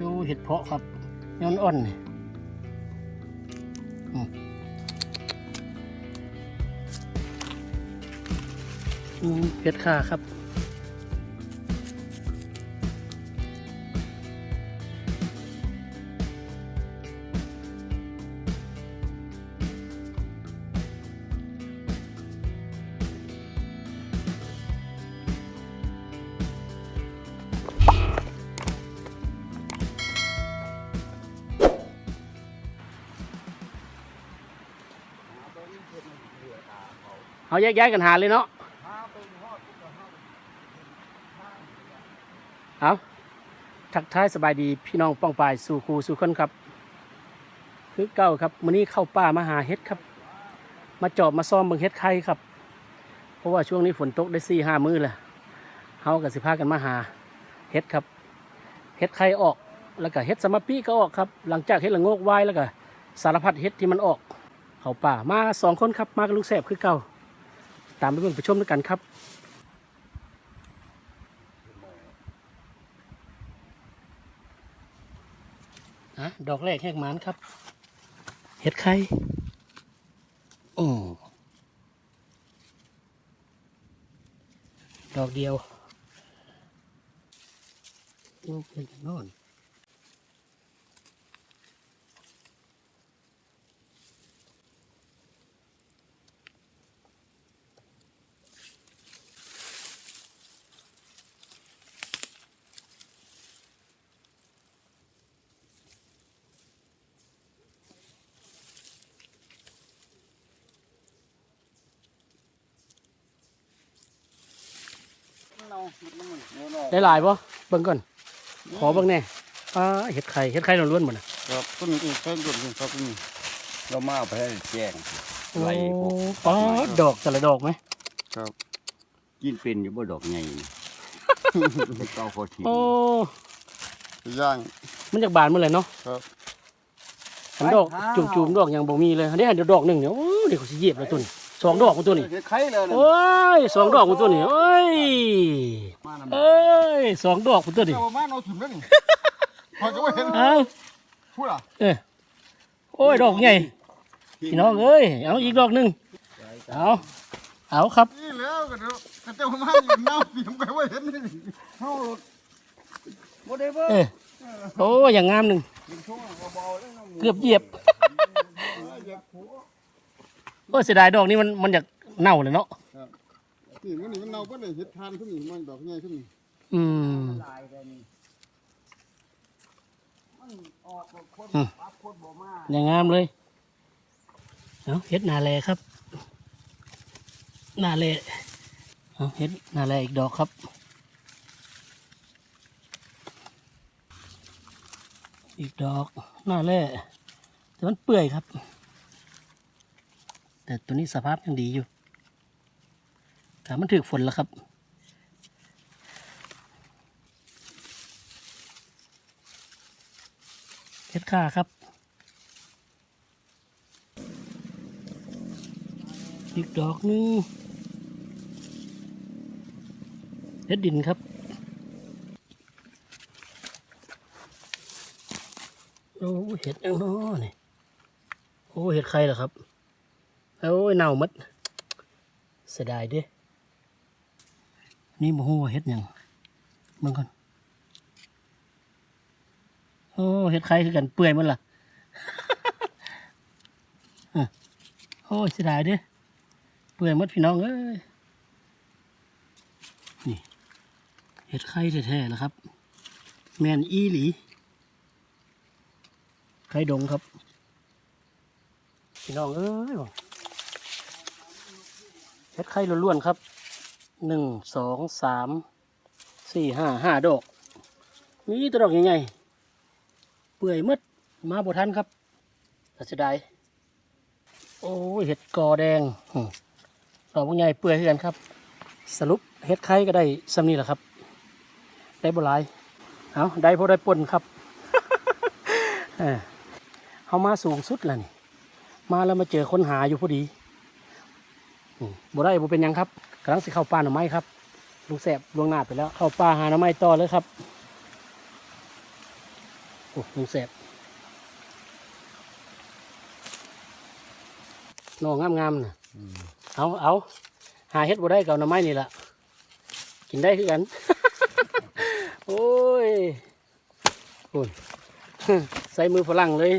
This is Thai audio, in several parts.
ดูเห็ดเพาะครับย้อนอ่อนนี่เห็ดข่าครับ เอาแยกย้ายกันหาเลยเนาะเอาทักทายสบายดีพี่น้องป้องปายสู่ครูสู่คนครับ คือเก้าครับมื้อนี้เข้าป่ามาหาเห็ดครับ มาจอบมาซ่อมเบิ่งเห็ดไข่ครับ เพราะว่าช่วงนี้ฝนตกได้สี่ห้ามื้อแล้วเฮากับสิพากันมาหาเห็ดครับเห็ดไข่ออกแล้วก็เห็ดสมปีก็ออกครับ หลังจากเห็ดละโงกไว้แล้วก็สารพัดเห็ดที่มันออก เขาป่ามาสองคนครับมากับลูกแสบคือเก่า ตามไปเบิ่งไปชมด้วยกันครับอะดอกแรกแหกหมานครับ เห็ดไข่โอ้ดอกเดียวโอ้เป็นโน่น ได้หลายปะเบิ่งก่อน ขอเบิ่งแน่อ่าเห็ดไข่เห็ดไข่ล้วนๆหมดน่ะครับต้นนี้แค่ต้นนี้ครับต้นนี้เรามาเอาไปให้แจ้งโอ้ไล่พวกป๊าดดอกแต่ละดอกไหมครับกินเป็นอยู่บ่ดอกใหญ่นี่เก้าพอทีโอ้ย่างมันจากบานเมื่อไหร่เนาะครับอันดอกไปหาจุ่มๆดอกยังบ่มีเลยอันนี้อันเดียวดอกหนึ่งเนี่ยโอ้เดี๋ยวเขาสิเหยียบเลยตัวนี้ สองดอกของตัวนี้เฮ็ดไข่เลยนะโอ้ยสองดอกของตัวนี้โอ้ยมาเอ้ยสองดอกของตัวนี้เอามาเอาถิ่มแล้วนี่พอจะว่าเห็นเอาพูดอะเออโอ้ยดอกใหญ่พี่น้องเอ้ยเอาอีกดอกหนึ่งเอาเอาครับนี่แล้วก็เดี๋ยวก็เจ้ามาอยู่เน่าเสียมกันว่าเห็นนี่เฮาบ่ได้เบิ่งเออโอ้ยอย่างงามหนึ่งช่วงเบาๆแล้วเกือบเหยียบ โอ้ยเสียดายดอกนี้มันมันอยากเน่าเลยเนาะนี่มันนี่มันเน่าเพิ่นได้เฮ็ดทานขึ้นนี่มันดอกใหญ่ขึ้นนี่อืมลายได้นี่มันออกคนอืมปักคนบ่มาอย่างงามเลยเอาเฮ็ดนาแลครับนาแลเอาเฮ็ดนาแลอีกดอกครับ อีกดอกนาแลแต่มันเปื่อยครับ แต่ตัวนี้สภาพยังดีอยู่แต่มันถือฝนแล้วครับเฮ็ดค่าครับอีกดอกนึงเฮ็ดดินครับโอ้เห็ดยังน้อนี่โอ้เห็ดใครเหรอครับ โอ้ยเน่ามัดเสียดายด้นี่โมโหว่าเห็ดยังเบิ่งก่อนโอ้เห็ดใครคือกันเปื่อยมันล่ะอะโอ้ยเสียดายด้เปื่อยมัดพี่น้องเอ้ยนี่เห็ดไข่แท้ๆแล้วครับ แมนอีหลีไข่ดงครับ พี่น้องเอ้ยบอก เฮ็ดไข่ล้วนๆครับหนึ่งสองสามสี่ห้าห้าดอก มีตัวดอกใหญ่ๆเปื่อยมืดมาบ่ทันครับเสียดายโอ้เห็ดกอแดงอืมดอกใหญ่เปื่อยคือกันครับ สรุปเห็ดไข่ก็ได้สำนี้แหละครับ ได้บหลายเอาได้พอได้ปนครับเออเขามาสูงสุดแล้วนี่ มาแล้วมาเจอคนหาอยู่พอดี บ่ได้บ่เป็นหยังครับกำลังสิเข้าป่าหน่อไม้ครับลุงแสบลวงหน้าไปแล้ว เข้าป่าหาหน่อไม้ต่อเลยครับโอ้ลุงแสบนองงามๆน่ะเอาเอาหาเฮ็ดบ่ได้เก่าหน่อไม้นี่ล่ะ กินได้คือกัน โอ้ยคุณใส่มือฝรั่งเลย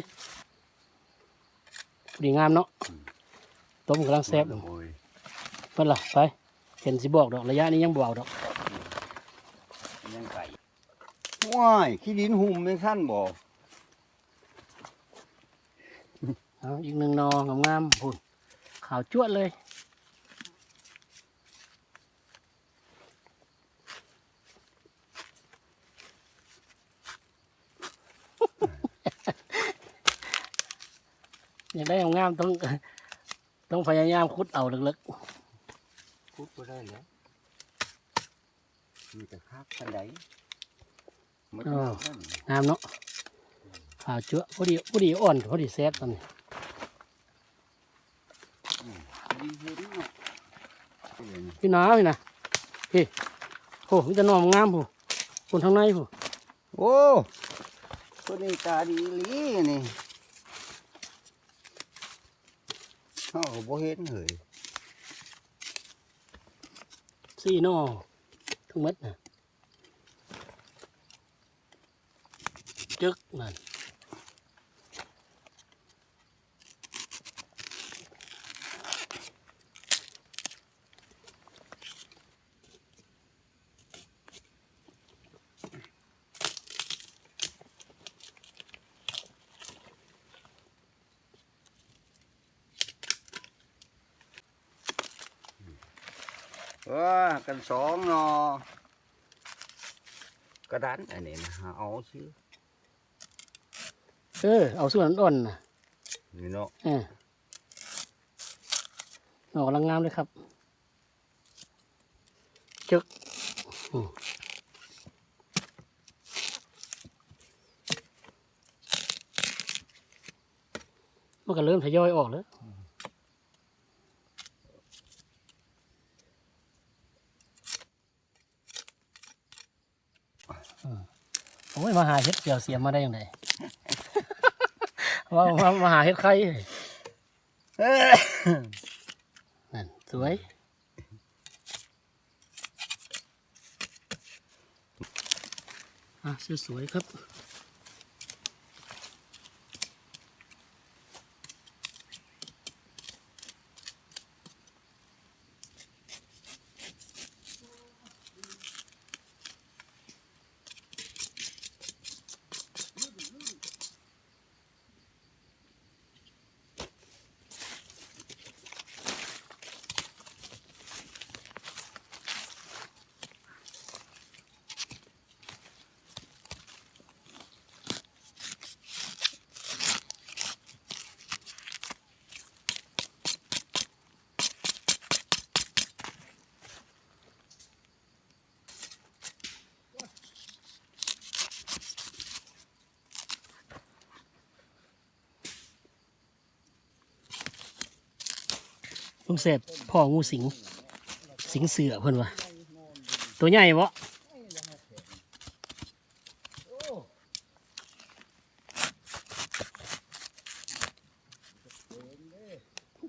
ดีงามเนาะต้มกำลังแซ่บโอ้ย เพิ่นล่ะไปเห็นสิบอกดอกระยะนี้ยังบ่เอาดอกยังไก่ว้ายขี้ดินหุ่มเป็นขั้นบ่เอาอีกหนึ่งหนองามๆพุ่นขาวจ้วดเลยอยากได้งามๆต้องต้องพยายามคุดเอาลึก พูดก็ได้แล้วมีแต่คักกันไดมันก็ขั้นๆงามเนาะขาวจ้วดพอดีพอดีอ่อนพอดีแซ่บตอนนี้ดีเฮ็ดเนาะเอ้ยพี่น้าพี่นะพี่โอ้มีแต่หนอมงามผู้คนทางในผู้โอ้คนนี้ตาดีอีหลีนี่เฮาก็บ่เห็นเลย ซี่นอทั้งหมดนะจึกนั่น เออกันสองเนาะกระดานอันนี้นะหาเอาซื้อเออเอาส่วนอ่อนๆนะนี่เนาะเออหนอกำลังงามเลยครับจึกอืมมันก็เริ่มทยอยออกแล้ว โอ้ยมาหาเห็ดเกี่ยวเสียมมาได้ยังไงว่ามามาหาเห็ดไข่เอ้ยนั่นสวยอะสวยๆครับ ลุงเสพพ่องูสิง สิงเสือเพิ่นวะตัวใหญ่วะ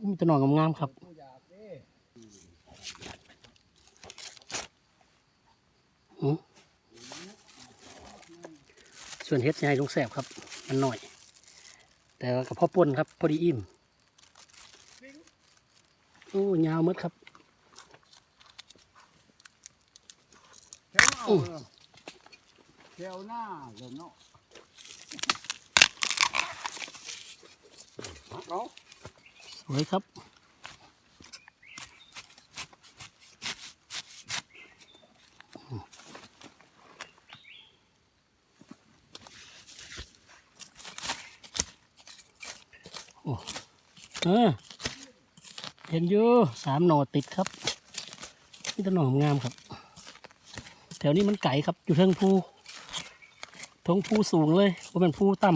มีตัวหนองงามๆครับส่วนเฮ็ดให้ลุงแสบครับ มันหน่อย แต่กับพ่อป่นครับ พอดีอิ่ม อ้ยาวหมดครับแถวเอาเนาะแถวหน้าเลยเนาะเอาสวยครับโอ้เออ เห็นอยู่สามหน่อติดครับนี่ต้นหน่องามครับ แถวนี้มันไก่ครับ อยู่เทิงภูทงภูสูงเลยว่าเป็นภูต่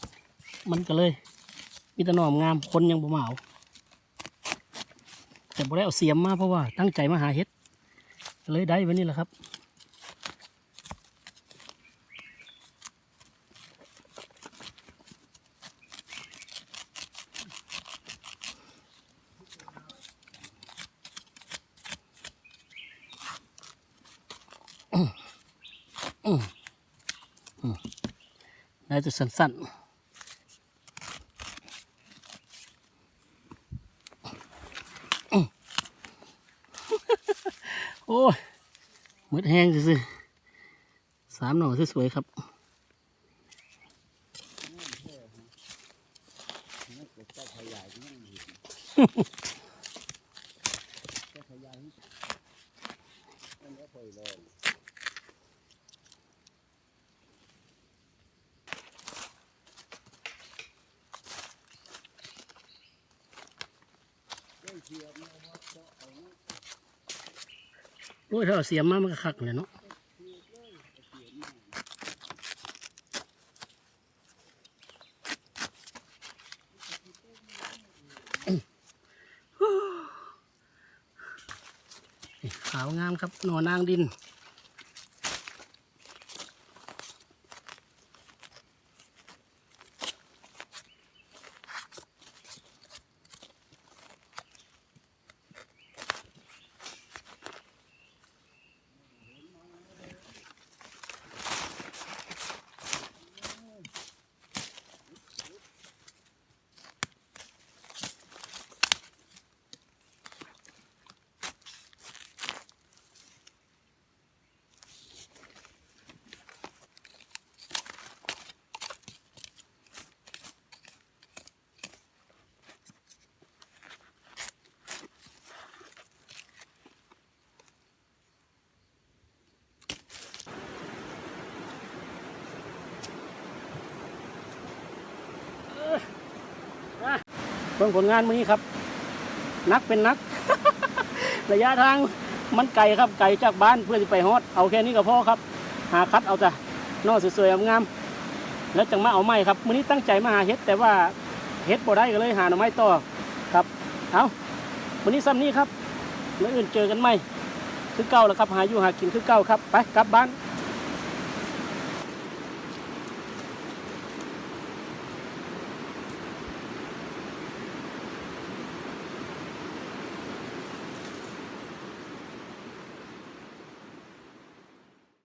ำมันก็เลยมีแต่หน่องามคนยังบ่มาเอาแต่บ่ได้เอาเสียมมาเพราะว่าตั้งใจมาหาเห็ดเลยได้ไว้นี่แหละครับ ได้แต่สั้นๆโอ้ยมืดแห้งสิสามหน่อสวยๆครับ เจ้าขยายนี่เจ้าขยายนั่นก็ค่อยลองเจ้าเทียมนะว่าเจ้าเอานะ โอ้ยถ้าเอาเสียมมามันก็คักเลยเนาะขาวงามครับหนอนางดิน เบิ่งผลงานมื้อนี้ครับ นักเป็นนัก ระยะทางมันไกลครับไกลจากบ้านเพื่อจะไปฮอด เอาแค่นี้ก็พอครับ หาคัดเอาแต่นอกสวยๆงามๆแล้วจังมาเอาไม้ครับมื้อนี้ตั้งใจมาหาเห็ด แต่ว่าเห็ดบ่ได้ก็เลยหาหน่อไม้ต่อครับเอามื้อนี้ซ้ำนี้ครับแล้วอื่นเจอกันไหมคือเก่าแล้วครับ หาอยู่หากินคือเก่าครับ ไปกลับบ้าน